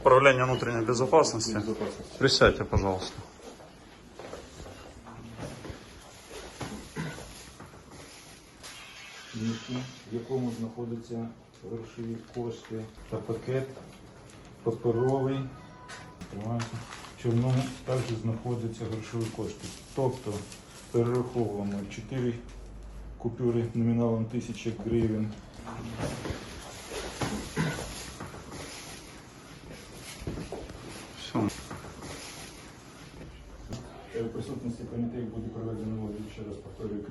Управление внутренней безопасности. Безопасности. Присядьте, пожалуйста. В якому знаходяться грошові кошти та пакет паперовий. В чорному також знаходяться грошові кошти. Тобто перераховуємо 4 купюри номіналом 1000 гривень. Все. Е, В присутності понятих буде проведено ще раз повторюю.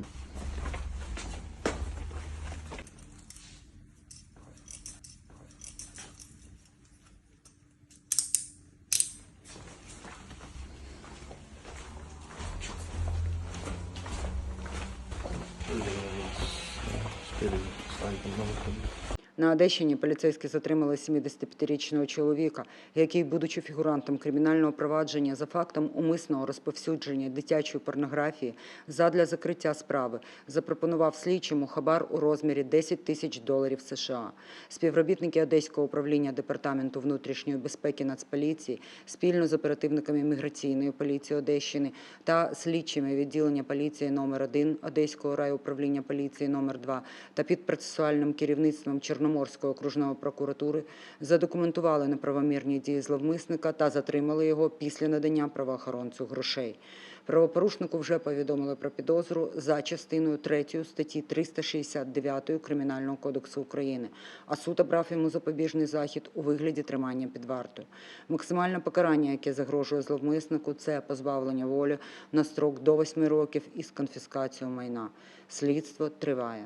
На Одещині поліцейські затримали 75-річного чоловіка, який, будучи фігурантом кримінального провадження за фактом умисного розповсюдження дитячої порнографії, задля закриття справи запропонував слідчому хабар у розмірі 10 тисяч доларів США. Співробітники Одеського управління департаменту внутрішньої безпеки Нацполіції спільно з оперативниками міграційної поліції Одещини та слідчими відділення поліції номер 1 Одеського райуправління поліції номер 2 та під процесуальним керівництвом Чорноморської окружної прокуратури задокументували неправомірні дії зловмисника та затримали його після надання правоохоронцю грошей. Правопорушнику вже повідомили про підозру за частиною 3 статті 369 Кримінального кодексу України, а суд обрав йому запобіжний захід у вигляді тримання під вартою. Максимальне покарання, яке загрожує зловмиснику, це позбавлення волі на строк до 8 років із конфіскацією майна. Слідство триває.